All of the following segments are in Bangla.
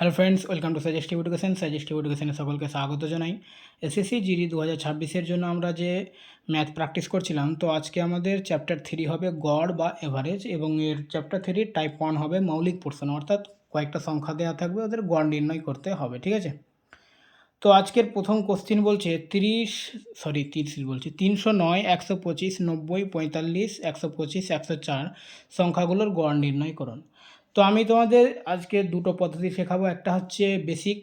Hello friends welcome to suggestive education suggestive এডুকেশনে সকলকে স্বাগত জানাই। এসএসসি জিডি দু হাজার ছাব্বিশের জন্য আমরা যে ম্যাথ প্র্যাকটিস করছিলাম, তো আজকে আমাদের চ্যাপ্টার থ্রি হবে গড় বা এভারেজ এবং এর চ্যাপ্টার থ্রি টাইপ ওয়ান হবে মৌলিক পোর্শন অর্থাৎ কয়েকটা সংখ্যা দেওয়া থাকবে, ওদের গড় নির্ণয় করতে হবে, ঠিক আছে? তো আজকের প্রথম কোশ্চিন বলছে তিরিশ সরি তিরিশ বলছি, তিনশো নয়, একশো পঁচিশ, নব্বই, পঁয়তাল্লিশ, একশো পঁচিশ, একশো চার, সংখ্যাগুলোর গড় নির্ণয় করুন। তো আমি তোমাদের আজকে দুটো পদ্ধতি শেখাবো। একটা হচ্ছে বেসিক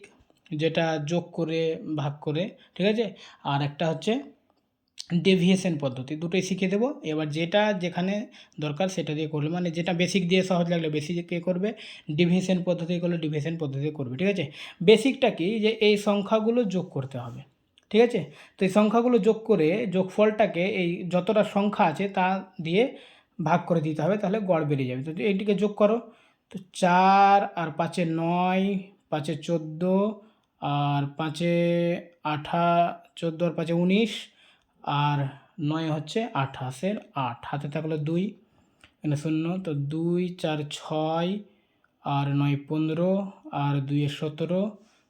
যেটা যোগ করে, ভাগ করে, ঠিক আছে? আর একটা হচ্ছে ডেভিয়েশন পদ্ধতি। দুটোই শিখিয়ে দেবো। এবার যেটা যেখানে দরকার সেটা দিয়ে করবে মানে যেটা বেসিক দিয়ে সহজ লাগলে বেসিকে করবে? ডিভিশন পদ্ধতি করলে ডিভিশন পদ্ধতি করবে, ঠিক আছে? বেসিকটা কি? যে এই সংখ্যাগুলো যোগ করতে হবে, ঠিক আছে? তো এই সংখ্যাগুলো যোগ করে যোগফলটাকে এই যতটা সংখ্যা আছে তা দিয়ে ভাগ করে দিতে হবে, তাহলে গড় বেরিয়ে যাবে। তো এইটিকে যোগ করো। তো চার আর পাঁচে নয়, পাঁচে চোদ্দ আর পাঁচে আঠা, চোদ্দ আর পাঁচে উনিশ আর নয় হচ্ছে আঠাশের আট। হাতে থাকল দুই, এখানে শূন্য। তো দুই, চার, ছয় আর নয়, পনেরো আর দুইয়ে সতেরো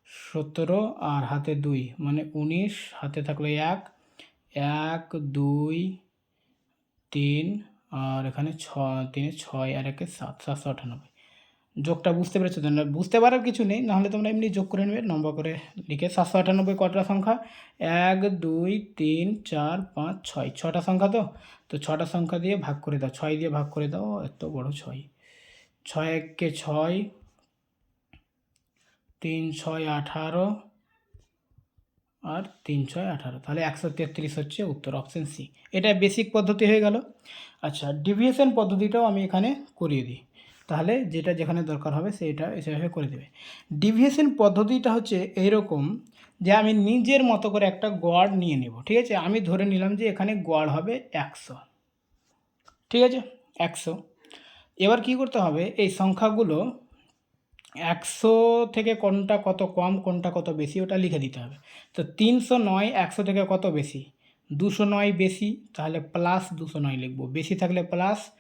সতেরো আর হাতে দুই। মানে উনিশ, হাতে থাকল এক এক, দুই, তিন আর এখানে ছ, তিনে ছয় আর একে সাত, সাতশো আটানব্বই। যোগটা বুঝতে পেরেছ? তো বুঝতে পারার কিছু নেই, নাহলে তোমরা এমনি যোগ করে নেবে, নম্বর করে লিখে সাতশো আটানব্বই কটা সংখ্যা? এক, দুই, তিন, চার, পাঁচ, ছয়। ছটা সংখ্যা তো? তো ছটা সংখ্যা দিয়ে ভাগ করে দাও, ছয় দিয়ে ভাগ করে দাও এত বড় ছয়। ছয় এককে ছয়, তিন, ছয়, আঠারো, আর তিন, ছয়, আঠারো। তাহলে একশো তেত্রিশ হচ্ছে উত্তর অপশান সি এটা বেসিক পদ্ধতি হয়ে গেল। আচ্ছা ডিভিয়েশন পদ্ধতিটাও আমি এখানে করিয়ে দিই। তাহলে যেটা যেখানে দরকার হবে সেটা সেভাবে করে দেবে। ডিভিয়েশন পদ্ধতিটা হচ্ছে এইরকম যে আমি নিজের মতো করে একটা গড় নিয়ে নেব, ঠিক আছে? আমি ধরে নিলাম যে এখানে গড় হবে একশো। ঠিক আছে? একশো। এবার কি করতে হবে? এই সংখ্যাগুলো একশো থেকে কোনটা কত কম, কোনটা কত বেশি, ওটা লিখে দিতে হবে। তো তিনশো নয়, একশো থেকে কত বেশি? দুশো নয় বেশি, তাহলে প্লাস দুশো নয় লিখব। বেশি থাকলে প্লাস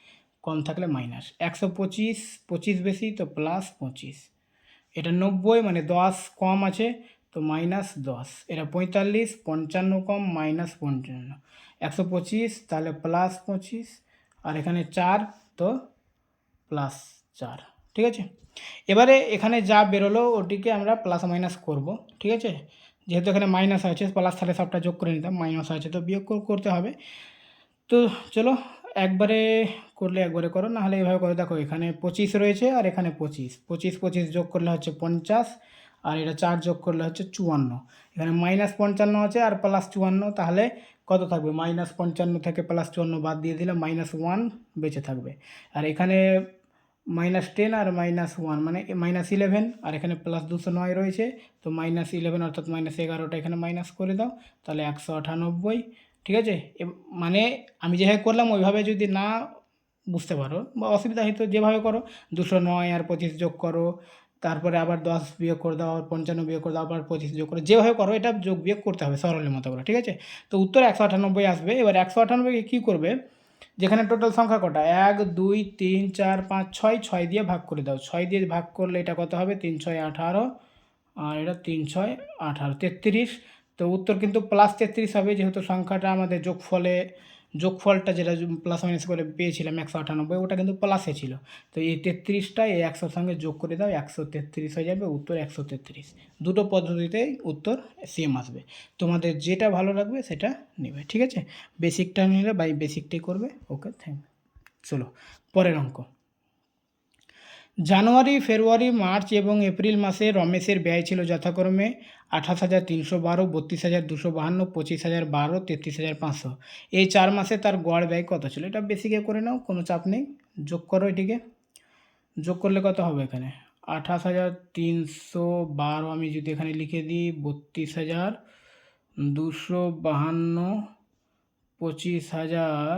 কম থাকলে মাইনাস একশো পঁচিশ পঁচিশ বেশি তো প্লাস পঁচিশ। এটা নব্বই মানে দশ কম আছে তো মাইনাস দশ। এটা পঁয়তাল্লিশ, পঞ্চান্ন কম মাইনাস পঞ্চান্ন। একশো পঁচিশ, তাহলে প্লাস পঁচিশ। আর এখানে চার তো প্লাস চার। ঠিক আছে? এবারে এখানে যা বেরোলো ওটিকে আমরা প্লাস মাইনাস করব। ঠিক আছে? যেহেতু এখানে মাইনাস আছে প্লাস তাহলে সবটা যোগ করে নিতাম। মাইনাস আছে তো বিয়োগ করতে হবে। তো চলো একবারে করলে একবারে করো, নাহলে এভাবে করে। দেখো, এখানে পঁচিশ রয়েছে আর এখানে পঁচিশ। পঁচিশ পঁচিশ যোগ করলে হচ্ছে পঞ্চাশ আর এটা চার যোগ করলে হচ্ছে চুয়ান্ন। এখানে মাইনাস পঞ্চান্ন আছে আর প্লাস চুয়ান্ন, তাহলে কত থাকবে? মাইনাস পঞ্চান্ন থেকে প্লাস চুয়ান্ন বাদ দিয়ে দিলে মাইনাস ওয়ান বেঁচে থাকবে। আর এখানে মাইনাস টেন আর মাইনাস ওয়ান মানে মাইনাস ইলেভেন আর এখানে প্লাস দুশো নয় রয়েছে। তো মাইনাস ইলেভেন অর্থাৎ মাইনাস এগারোটা এখানে মাইনাস করে দাও, তাহলে একশো আটানব্বই। ঠিক আছে? মানে আমি যেভাবে করলাম, ওইভাবে যদি না বুঝতে পারো বা অসুবিধা হয়তো যেভাবে করো, দুশো নয় আর পঁচিশ যোগ করো, তারপরে আবার দশ বিয়োগ করে দাও পঞ্চান্ন বিয়োগ করে দাও, আবার পঁচিশ যোগ করো, যেভাবে করো, এটা যোগ বিয়োগ করতে হবে সরলের মতো করে, ঠিক আছে? তো উত্তর একশো আটানব্বই আসবে। এবার একশো আটানব্বইকে কী করবে? যেখানে টোটাল সংখ্যা কটা? এক, দুই, তিন, চার, পাঁচ, ছয় ছয় দিয়ে ভাগ করে দাও। ছয় দিয়ে ভাগ করলে এটা কত হবে? তিন, ছয়, আঠারো, আর এটা তিন, ছয়, আঠারো, তেত্রিশ। তো উত্তর কিন্তু প্লাস তেত্রিশ হবে যেহেতু সংখ্যাটা আমাদের যোগফলে, যোগফলটা যেটা প্লাস মাইনাস করে পেয়েছিলাম একশো আটানব্বই, ওটা কিন্তু প্লাসে ছিল। তো এই তেত্রিশটা এই একশোর সঙ্গে যোগ করে দাও, একশো তেত্রিশ হয়ে যাবে, উত্তর একশো তেত্রিশ। দুটো পদ্ধতিতেই উত্তর সেম আসবে। তোমাদের যেটা ভালো লাগবে সেটা নেবে, ঠিক আছে? বেসিকটা নিলে বাই বেসিকটাই করবে ওকে থ্যাংক চলো, পরের অঙ্ক। জানুয়ারি, ফেব্রুয়ারি, মার্চ এবং এপ্রিল মাসে রমেশের ব্যয় ছিল যথাক্রমে আঠাশ হাজার তিনশো বারো, বত্রিশ হাজার দুশো বাহান্ন, পঁচিশ হাজার বারো, তেত্রিশ হাজার পাঁচশো। এই চার মাসে তার গড় ব্যয় কত ছিল? এটা বেশিকে করে নাও, কোনো চাপ নেই। যোগ করো এটিকে। যোগ করলে কত হবে এখানে? আঠাশ হাজার তিনশো বারো আমি যদি এখানে লিখে দিই, বত্রিশ হাজার দুশো বাহান্ন, পঁচিশ হাজার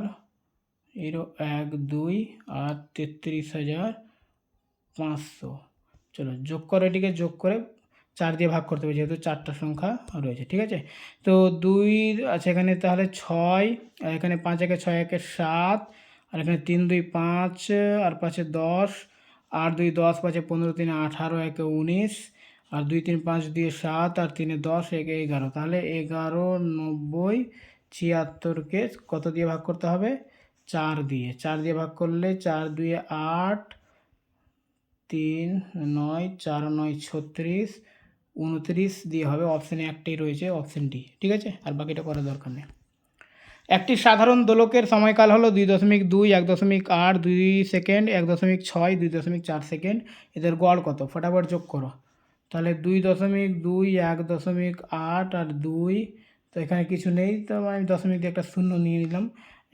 এরও এক, দুই, আর তেত্রিশ হাজার পাঁচশো। চলো যোগ করে এটিকে, যোগ করে চার দিয়ে ভাগ করতে হবে, যেহেতু চারটা সংখ্যা রয়েছে, ঠিক আছে? তো দুই আছে এখানে তাহলে ছয়, আর এখানে পাঁচ, একে ছয়, একে সাত, আর এখানে তিন, দুই, পাঁচ, আর পাঁচে দশ, আট, দুই, দশ, পাঁচে পনেরো, তিনে, আঠারো, একে উনিশ, আর দুই, তিন, পাঁচ দিয়ে সাত, আর তিনে দশ, একে এগারো। তাহলে এগারো, নব্বই, ছিয়াত্তরকে কত দিয়ে ভাগ করতে হবে? চার দিয়ে। চার দিয়ে ভাগ করলে চার দুয়ে আট তিন, নয়, চার, নয়, ছত্রিশ, উনত্রিশ দিয়ে হবে অপশানে একটাই রয়েছে অপশান ডি ঠিক আছে? আর বাকিটা করার দরকার নেই। একটি সাধারণ দোলকের সময়কাল হলো দুই দশমিক দুই, এক দশমিক আট, দুই সেকেন্ড, এক দশমিক ছয়, দুই দশমিক চার সেকেন্ড। এদের গড় কত? ফটাফট যোগ করো। তাহলে দুই দশমিক দুই, এক দশমিক আট আর দুই, তো এখানে কিছু নেই, তো আমি দশমিক দিয়ে একটা শূন্য নিয়ে নিলাম।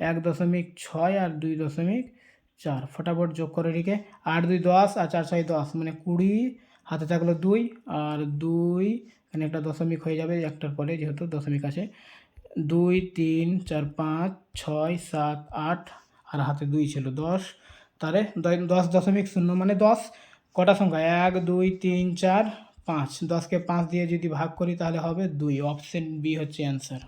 এক দশমিক ছয় আর দুই দশমিক চার, ফটাফট যোগ করে রেখে আট, দুই, দশ আর চার, ছয়, দশ মানে কুড়ি, হাতে থাকল দুই আর দুই এখানে একটা দশমিক হয়ে যাবে একটার পরে যেহেতু দশমিক আছে। দুই, তিন, চার, পাঁচ, ছয়, সাত, আট আর হাতে দুই ছিল দশ। দ- দশ দশমিক শূন্য মানে দশ। কটা সংখ্যা? এক, দুই, তিন, চার, পাঁচ। দশকে পাঁচ দিয়ে যদি ভাগ করি তাহলে হবে দুই। অপশন বি হচ্ছে অ্যান্সার।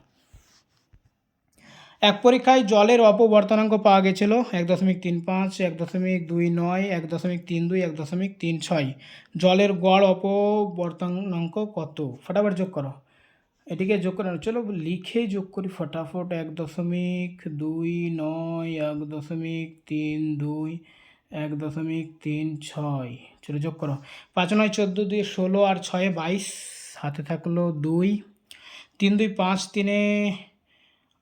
এক পরীক্ষায় জলের অপবর্তনাঙ্ক পাওয়া গেছিল এক দশমিক তিন পাঁচ, এক দশমিক দুই নয়, এক দশমিক তিন দুই, এক দশমিক তিন ছয়। জলের গড় অপবর্তনাঙ্ক কত? ফটাফট যোগ করো। এটিকে যোগ করে চলো লিখে যোগ করি ফটাফট। এক দশমিক দুই নয়, এক দশমিক তিন দুই, এক দশমিক তিন ছয়। চলো যোগ করো। পাঁচ নয়, চোদ্দ দুই, ষোলো আর ছয়ে বাইশ। হাতে থাকল দুই। তিন দুই, পাঁচ তিনে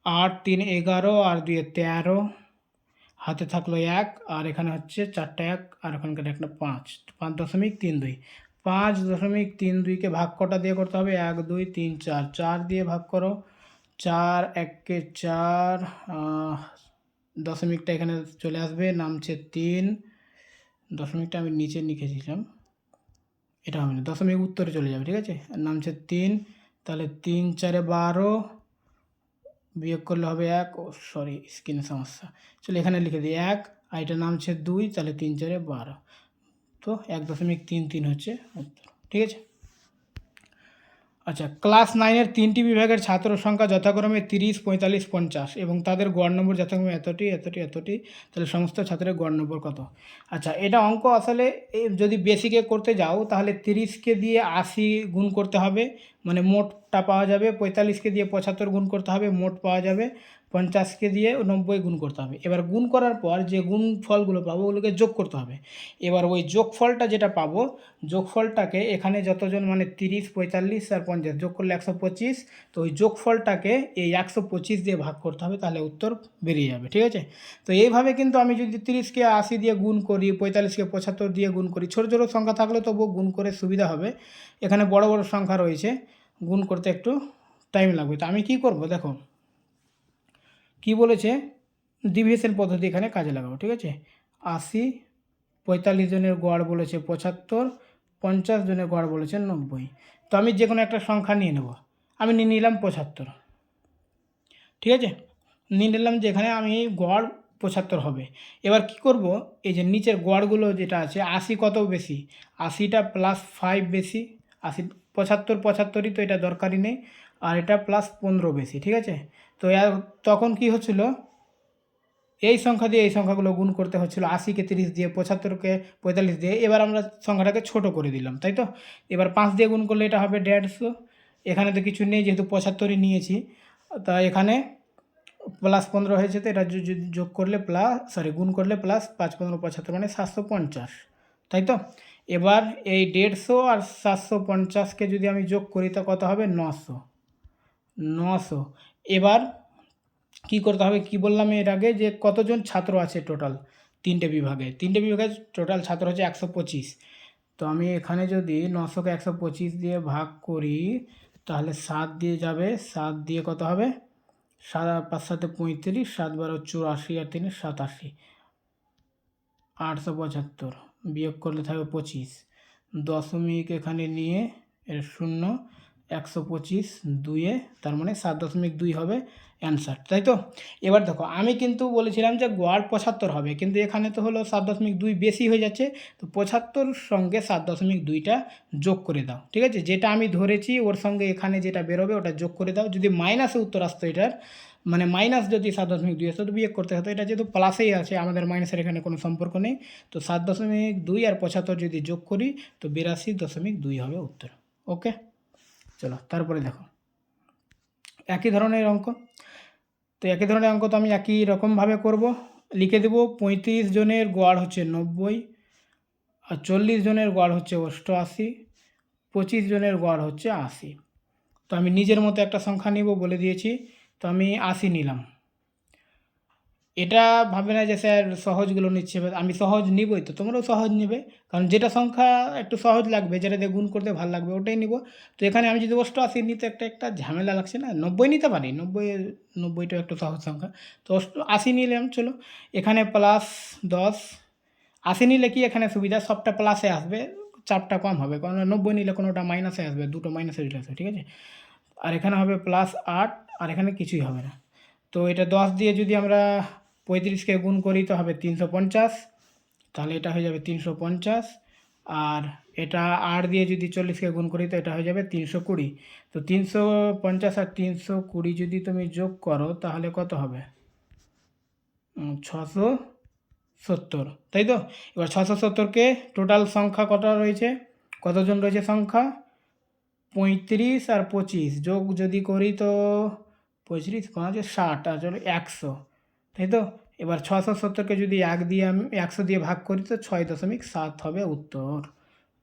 আট তিন এগারো আর দুই তেরো। হাতে থাকল এক, আর এখানে হচ্ছে চারটা এক, আর এখানকার একটা পাঁচ। পাঁচ দশমিক তিন দুই। পাঁচ দশমিক তিন দুইকে ভাগ কটা দিয়ে করতে হবে? এক, দুই, তিন, চার। চার দিয়ে ভাগ করো। চার এককে চার দশমিকটা এখানে চলে আসবে, নামছে তিন। দশমিকটা আমি নিচে লিখেছিলাম। এটা হবে না। দশমিক উত্তরে চলে যাবে, ঠিক আছে? নামছে তিন, তাহলে তিন, চারে বারো বিয়োগ করলে হবে এক, ও সরি স্ক্রিনে সমস্যা। চলো এখানে লিখে দিই, এক, আর এটা নামছে দুই, তাহলে তিন চারে বারো। তো এক দশমিক তিন তিন হচ্ছে উত্তর, ঠিক আছে? আচ্ছা ক্লাস নাইনের তিনটি বিভাগের ছাত্র সংখ্যা যথাক্রমে তিরিশ, পঁয়তাল্লিশ, পঞ্চাশ এবং তাদের গড় নম্বর যথাক্রমে এতটি এতটি এতটি, তাহলে সমস্ত ছাত্রের গড় নম্বর কত? আচ্ছা এটা অঙ্ক আসলে যদি বেসিকে করতে যাও, তাহলে তিরিশকে দিয়ে আশি গুণ করতে হবে মানে মোটটা পাওয়া যাবে, পঁয়তাল্লিশকে দিয়ে পঁচাত্তর গুণ করতে হবে, মোট পাওয়া যাবে পঞ্চাশকে দিয়ে নব্বই গুণ করতে হবে। এবার গুণ করার পর যে গুণ ফলগুলো পাবো ওগুলোকে যোগ করতে হবে। এবার ওই যোগফলটা যেটা পাবো, যোগফলটাকে এখানে যতজন মানে তিরিশ, পঁয়তাল্লিশ আর পঞ্চাশ যোগ করলে একশো পঁচিশ, তো ওই যোগফলটাকে এই একশো পঁচিশ দিয়ে ভাগ করতে হবে, তাহলে উত্তর বেরিয়ে যাবে, ঠিক আছে? তো এইভাবে কিন্তু আমি যদি তিরিশকে আশি দিয়ে গুণ করি, পঁয়তাল্লিশকে পঁচাত্তর দিয়ে গুণ করি, ছোটো ছোটো সংখ্যা থাকলে তবুও গুণ করে সুবিধা হবে। এখানে বড় বড় সংখ্যা রয়েছে। গুণ করতে একটু টাইম লাগবে। তো আমি কি করব? দেখো, কি বলেছে? ডিভিশন পদ্ধতি এখানে কাজে লাগাবো, ঠিক আছে? আশি, পঁয়তাল্লিশ জনের গড় বলেছে পঁচাত্তর, পঞ্চাশ জনের গড় বলেছে নব্বই। তো আমি যে কোনো একটা সংখ্যা নিয়ে নেব। আমি নিয়ে নিলাম পঁচাত্তর, ঠিক আছে? নিয়ে নিলাম যে এখানে আমি গড় পঁচাত্তর হবে। এবার কি করব? এই যে নিচের গড়গুলো যেটা আছে, আশি কত বেশি? আশিটা প্লাস ফাইভ বেশি। আশি, পঁচাত্তর, পঁচাত্তরই তো এটা দরকারই নেই। আর এটা প্লাস পনেরো বেশি, ঠিক আছে? তো তখন কি হচ্ছিল? এই সংখ্যা দিয়ে এই সংখ্যাগুলো গুণ করতে হচ্ছিল আশিকে তিরিশ দিয়ে, পঁচাত্তরকে পঁয়তাল্লিশ দিয়ে। এবার আমরা সংখ্যাটাকে ছোট করে দিলাম, তাই তো? এবার পাঁচ দিয়ে গুণ করলে এটা হবে দেড়শো। এখানে তো কিছু নেই, যেহেতু পঁচাত্তরই নিয়েছি। তা এখানে প্লাস পনেরো হয়েছে তো, এটা যোগ করলে প্লাস সরি গুণ করলে প্লাস পাঁচ, পনেরো, পঁচাত্তর মানে সাতশো পঞ্চাশ, তাই তো? এবার এই দেড়শো আর সাতশো পঞ্চাশকে যদি আমি যোগ করি, তা কত হবে? নশো। নশো। এবার কি করতে হবে? কি বললাম এর আগে যে কতজন ছাত্র আছে টোটাল তিনটে বিভাগে। তিনটে বিভাগে টোটাল ছাত্র হচ্ছে একশো পঁচিশ। তো আমি এখানে যদি নশোকে একশো পঁচিশ দিয়ে ভাগ করি, তাহলে সাত দিয়ে যাবে। সাত দিয়ে কত হবে? সাত পাঁচ সাথে পঁয়ত্রিশ, সাত বারো চুরাশি আর তিনে সাতাশি। আটশো পঁচাত্তর। বিয়োগ করলে থাকবে পঁচিশ। দশমিক এখানে নিয়ে শূন্য, একশো পঁচিশ দুইয়ে তার মানে সাত দশমিক দুই হবে অ্যান্সার, তাই তো? এবার দেখো, আমি কিন্তু বলেছিলাম যে গড় পঁচাত্তর হবে, কিন্তু এখানে তো হলো সাত দশমিক দুই বেশি হয়ে যাচ্ছে, তো পঁচাত্তর সঙ্গে সাত দশমিক দুইটা যোগ করে দাও, ঠিক আছে? যেটা আমি ধরেছি, ওর সঙ্গে এখানে যেটা বেরোবে ওটা যোগ করে দাও, যদি মাইনাসে উত্তর আসতো এটার মানে মাইনাস যদি সাত দশমিক দুই আসতো তো বিয়োগ করতে হতো এটা যেহেতু প্লাসেই আছে, আমাদের মাইনাসের এখানে কোনো সম্পর্ক নেই। তো সাত দশমিক দুই আর পঁচাত্তর যদি যোগ করি, তো বিরাশি দশমিক দুই হবে উত্তর। ওকে চলো, তারপরে দেখো। একই ধরনের অঙ্ক। তো একই ধরনের অঙ্ক তো আমি একই রকমভাবে করব। লিখে দেবো, পঁয়ত্রিশ জনের গড় হচ্ছে নব্বই, আর চল্লিশ জনের গড় হচ্ছে অষ্টআশি, পঁচিশ জনের গড় হচ্ছে আশি। তো আমি নিজের মতো একটা সংখ্যা নিব বলে দিয়েছি। তো আমি আশি নিলাম। এটা ভাবে না যে স্যার সহজগুলো নিচ্ছে আমি সহজ নিবই তো, তোমরাও সহজ নেবে। কারণ যেটা সংখ্যা একটু সহজ লাগবে, যেটা দিয়ে গুণ করতে ভালো লাগবে, ওটাই নিব। তো এখানে আমি যদি অষ্টআশি নিতে একটা একটা ঝামেলা লাগছে না? নব্বই নিতে পারি? নব্বই, নব্বইটাও একটু সহজ সংখ্যা। তো আশি নিলাম, চলো। এখানে প্লাস দশ। আশি নিলে কি এখানে সুবিধা? সবটা প্লাসে আসবে, চাপটা কম হবে। কারণ নব্বই নিলে কোনোটা মাইনাসে আসবে, দুটো মাইনাসে চলে আসবে, ঠিক আছে? আর এখানে হবে প্লাস আট, আর এখানে কিছুই হবে না। তো এটা দশ দিয়ে যদি আমরা পঁয়ত্রিশকে গুণ করি, তো হবে তিনশো পঞ্চাশ। তাহলে এটা হয়ে যাবে তিনশো পঞ্চাশ। আর এটা আট দিয়ে যদি চল্লিশকে গুণ করি, তো এটা হয়ে যাবে তিনশো কুড়ি। তো তিনশো পঞ্চাশ আর তিনশো কুড়ি যদি তুমি যোগ করো, তাহলে কত হবে? ছশো সত্তর। তাই তো? এবার ছশো সত্তরকে টোটাল সংখ্যা কটা রয়েছে? কতজন রয়েছে সংখ্যা? পঁয়ত্রিশ আর পঁচিশ, যোগ যদি করি তো পঁয়ত্রিশ পাঁচ ষাট, আর চলো একশো। তাই তো? এবার ছশো সত্তরকে যদি এক দিয়ে আমি, একশো দিয়ে ভাগ করি তো ছয় দশমিক সাত হবে উত্তর।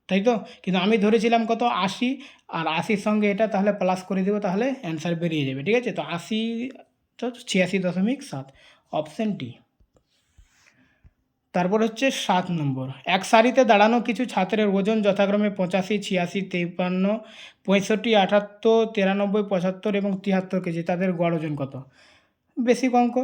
তাই তো? কিন্তু আমি ধরেছিলাম কত? আশি, আর আশির সঙ্গে এটা তাহলে প্লাস করে দেবো, তাহলে অ্যান্সার বেরিয়ে যাবে, ঠিক আছে? তো আশি, তো ছিয়াশি দশমিক সাত অপশান ডি তারপর হচ্ছে সাত নম্বর। এক সারিতে দাঁড়ানো কিছু ছাত্রের ওজন যথাক্রমে পঁচাশি, ছিয়াশি, তেপান্ন, পঁয়ষট্টি, আটাত্তর, তিরানব্বই, পঁচাত্তর এবং তিয়াত্তর কেজি। তাদের গড় ওজন কত? বেসিক অঙ্ক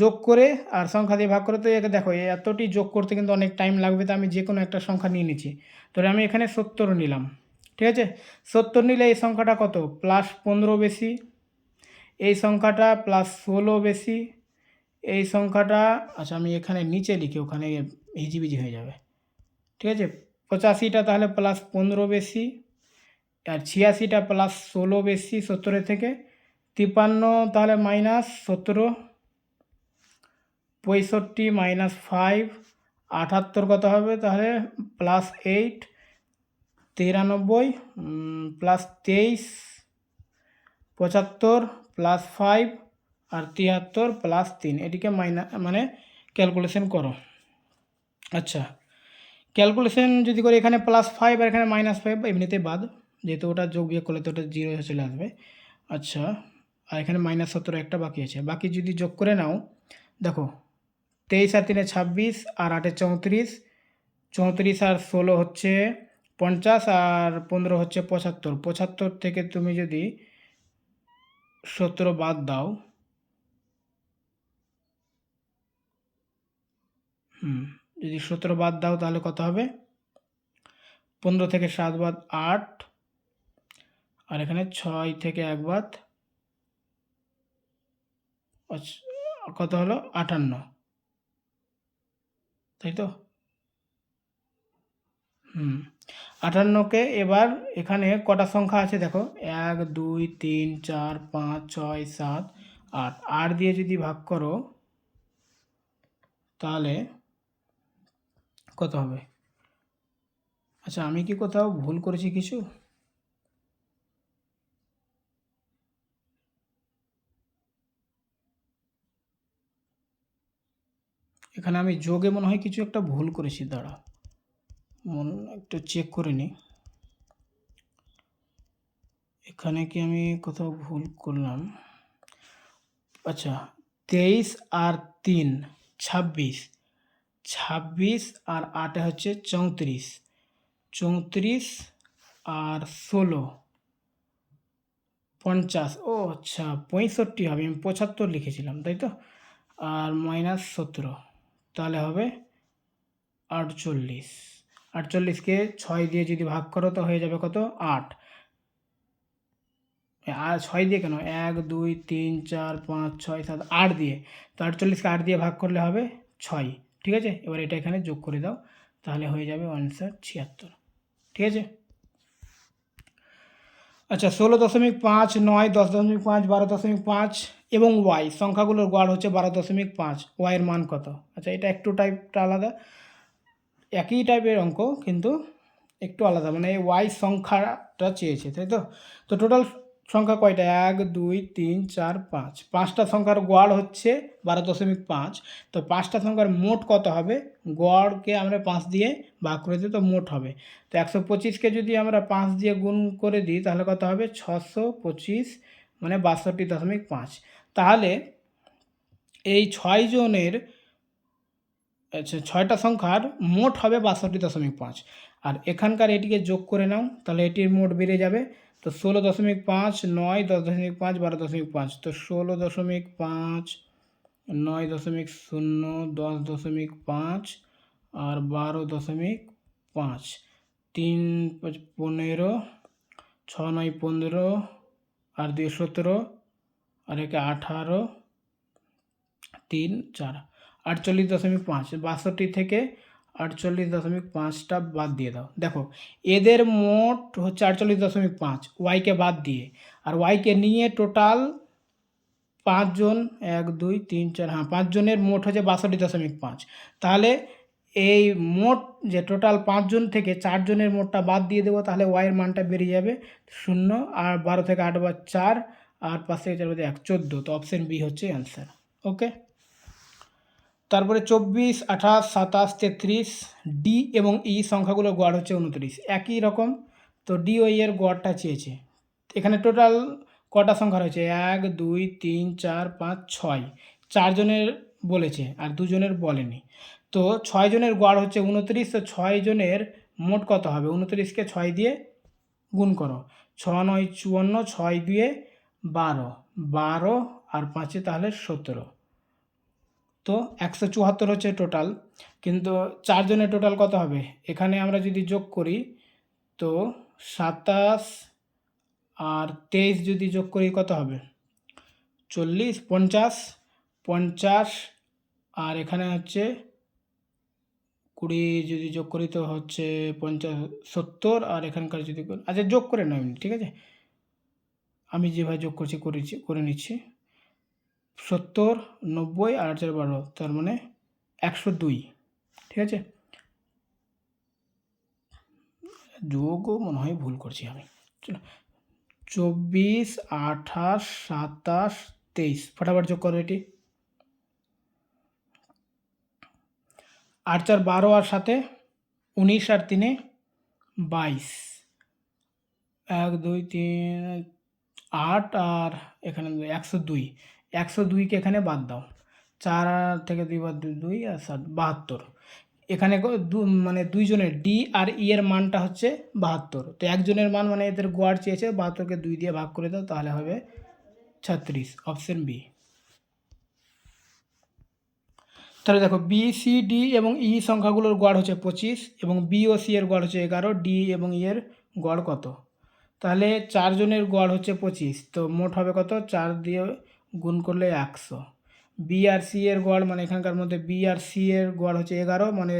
যোগ করে আর সংখ্যা দিয়ে ভাগ করে তো একে দেখো, এতটি যোগ করতে কিন্তু অনেক টাইম লাগবে, তো আমি যে কোনো একটা সংখ্যা নিয়ে নিচ্ছি। তো আমি এখানে সত্তর নিলাম। ঠিক আছে? সত্তর নিলে এই সংখ্যাটা কত? প্লাস পনেরো বেশি। এই সংখ্যাটা প্লাস ষোলো বেশি। এই সংখ্যাটা আচ্ছা আমি এখানে নিচে লিখি, ওখানে হিজিবিজি হয়ে যাবে। ঠিক আছে? পঁচাশিটা তাহলে প্লাস পনেরো বেশি, আর ছিয়াশিটা প্লাস ষোলো বেশি, সত্তরের থেকে। তিপ্পান্ন তাহলে মাইনাস সতেরো পঁয়ষট্টি মাইনাস ফাইভ আটাত্তর কত হবে তাহলে? প্লাস এইট তিরানব্বই প্লাস তেইশ, পঁচাত্তর প্লাস ফাইভ আর তিয়াত্তর প্লাস তিন, এটিকে মাইনা মানে ক্যালকুলেশন করো। আচ্ছা ক্যালকুলেশন যদি করি এখানে প্লাস ফাইভ আর এখানে মাইনাস ফাইভ এমনিতে বাদ, যেহেতু ওটা যোগ বিয়োগ করলে তো ওটা জিরো চলে আসবে। আচ্ছা আর এখানে মাইনাস সতেরো একটা বাকি আছে। বাকি যদি যোগ করে নাও, দেখো, তেইশ আর তিনে ছাব্বিশ আর আটে চৌত্রিশ চৌত্রিশ আর ষোলো হচ্ছে পঞ্চাশ আর পনেরো হচ্ছে পঁচাত্তর। পঁচাত্তর থেকে তুমি যদি সতেরো বাদ দাও হুম। যদি সতেরো বাদ দাও তাহলে কত হবে? পনেরো থেকে সাত বাদ আট। আর এখানে ছয় থেকে এক বাদ কত হলো? আটান্ন। তাই তো? হুম। আটান্নকে এবার এখানে কটা সংখ্যা আছে দেখো? এক, দুই, তিন, চার, পাঁচ, ছয়, সাত, আট। আট দিয়ে যদি ভাগ করো তাহলে কত হবে। আচ্ছা আমি কি কোথাও ভুল করেছি কিছু? এখানে আমি যোগে মনে হয় কিছু একটা ভুল করেছি, দাঁড়া। মন একটু চেক করে নিই এখানে কি আমি কোথাও ভুল করলাম? আচ্ছা তেইশ আর তিন, ছাব্বিশ। ছাব্বিশ আর আটে হচ্ছে চৌত্রিশ। চৌত্রিশ আর ষোলো, পঞ্চাশ। ও আচ্ছা পঁয়ষট্টি হবে, আমি পঁচাত্তর লিখেছিলাম, তাই তো? আর মাইনাস সতেরো, তাহলে হবে আটচল্লিশ। আটচল্লিশকে ছয় দিয়ে যদি ভাগ করো, তো হয়ে যাবে কত? আট। আর ছয় দিয়ে কেন? এক, দুই, তিন, চার, পাঁচ, ছয়, সাত, আট দিয়ে। তো আটচল্লিশকে আট দিয়ে ভাগ করলে হবে ছয়। ঠিক আছে? এবার এটা এখানে যোগ করে দাও, তাহলে হয়ে যাবে আনসার ছিয়াত্তর। ঠিক আছে? আচ্ছা ষোলো দশমিক পাঁচ, নয় দশ দশমিক পাঁচ, বারো দশমিক পাঁচ এবং ওয়াই সংখ্যাগুলোর গড় হচ্ছে বারো দশমিক পাঁচ ওয়াইয়ের মান কত? আচ্ছা এটা একটু টাইপটা আলাদা। একই টাইপের অঙ্ক, কিন্তু একটু আলাদা মানে ওয়াই সংখ্যাটা চেয়েছে, তাই তো? তো টোটাল সংখ্যা কয়টা? এক, দুই, তিন, চার, পাঁচ। পাঁচটা সংখ্যার গড় হচ্ছে বারো দশমিক পাঁচ। তো পাঁচটা সংখ্যার মোট কত হবে? গড়কে আমরা পাঁচ দিয়ে ভাগ করে দিই তো মোট হবে। তো একশো পঁচিশকে যদি আমরা পাঁচ দিয়ে গুণ করে দিই, তাহলে কত হবে? ছশো পঁচিশ মানে বাষট্টি দশমিক পাঁচ। তাহলে এই ছয় জনের আচ্ছা ছয়টা সংখ্যার মোট হবে বাষট্টি দশমিক পাঁচ। আর এখানকার এটিকে যোগ করে নাও, তাহলে এটির মোট বেড়ে যাবে তো ষোলো দশমিক পাঁচ, নয় দশ দশমিক পাঁচ, বারো দশমিক পাঁচ। তো ষোলো দশমিক পাঁচ, নয় দশমিক শূন্য, দশ দশমিক পাঁচ আর বারো দশমিক পাঁচ। তিন পনেরো, ছ নয় পনেরো আর দুই সতেরো আর একে আঠারো, তিন চার। আটচল্লিশ দশমিক পাঁচ। বাষট্টি থেকে আটচল্লিশ দশমিক পাঁচটা বাদ দিয়ে দাও। দেখো, এদের মোট হচ্ছে আটচল্লিশ দশমিক পাঁচ ওয়াইকে বাদ দিয়ে। আর ওয়াইকে নিয়ে টোটাল পাঁচজন, এক, দুই, তিন, চার হ্যাঁ পাঁচজনের মোট হচ্ছে বাষট্টি দশমিক পাঁচ। তাহলে এই মোট যে টোটাল পাঁচজন থেকে চারজনের মোটটা বাদ দিয়ে দেবো, তাহলে ওয়াইয়ের মানটা বেরিয়ে যাবে শূন্য, আর বারো থেকে আট বার চার, আর পাঁচ থেকে চার বাদে এক, চোদ্দ। তো অপশান বি হচ্ছে অ্যান্সার ওকে তারপরে চব্বিশ, আঠাশ, সাতাশ, তেত্রিশ ডি এবং ই সংখ্যাগুলোর গড় হচ্ছে উনত্রিশ। একই রকম। তো ডি ও ই এর গড়টা চেয়েছে। এখানে টোটাল কটা সংখ্যা রয়েছে? এক, দুই, তিন, চার, পাঁচ, ছয়। চারজনের বলেছে আর দুজনের বলেনি। তো ছয় জনের গড় হচ্ছে উনত্রিশ। তো ছয় জনের মোট কত হবে? উনত্রিশকে ছয় দিয়ে গুণ করো। ছ নয়, চুয়ান্ন, ছয়, দিয়ে বারো। বারো আর পাঁচে তাহলে সতেরো। তো একশো চুয়াত্তর হচ্ছে টোটাল কিন্তু চারজনের টোটাল কত হবে? এখানে আমরা যদি যোগ করি, তো সাতাশ আর তেইশ যদি যোগ করি কত হবে? চল্লিশ, পঞ্চাশ পঞ্চাশ, আর এখানে হচ্ছে কুড়ি যদি যোগ করি তো হচ্ছে পঞ্চাশ, সত্তর, আর এখানকার যদি আচ্ছা যোগ করে নাও ঠিক আছে? আমি যেভাবে যোগ করছি, করেছি, করে নিচ্ছি। সত্তর, নব্বই আর চার বারো, তার মানে একশো দুই। ঠিক আছে? যোগও মনে হয় ভুল করছি আমি। চলো। চব্বিশ, আঠাশ, সাতাশ, তেইশ। ফটাফট যোগ করো এটি। আট চার বারো আর সাথে উনিশ আর তিনে বাইশ। এক, দুই, তিন, আট আর এখানে একশো দুই। একশো দুইকে এখানে বাদ দাও। চার থেকে দুই বাদ দুই আর সাত, বাহাত্তর। এখানে দু মানে দুইজনের ডি আর ই এর মানটা হচ্ছে বাহাত্তর। তো একজনের মান মানে এদের গোয়ার চেয়েছে, বাহাত্তরকে দুই দিয়ে ভাগ করে দাও, তাহলে হবে ছত্রিশ, অপশন বি। তাহলে দেখো, বি, সি, ডি এবং ই সংখ্যাগুলোর গড় হচ্ছে পঁচিশ এবং বি ও সি এর গড় হচ্ছে এগারো, ডি এবং ই এর গড় কত? তাহলে চারজনের গড় হচ্ছে পঁচিশ, তো মোট হবে কত? চার দিয়ে গুণ করলে একশো। বি আর সি এর গড় মানে এখানকার মধ্যে বি আর সি এর গড় হচ্ছে এগারো মানে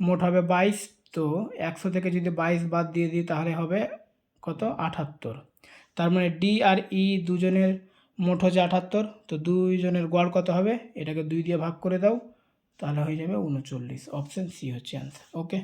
মোট হবে বাইশ। তো একশো থেকে যদি বাইশ বাদ দিয়ে দিই, তাহলে হবে কত? আটাত্তর। তার মানে ডি আর ই দুজনের মোট হচ্ছে আটাত্তর। তো দুইজনের গড় কত হবে? এটাকে দুই দিয়ে ভাগ করে দাও, তাহলে হয়ে যাবে উনচল্লিশ। অপশান সি হচ্ছে অ্যান্সার ওকে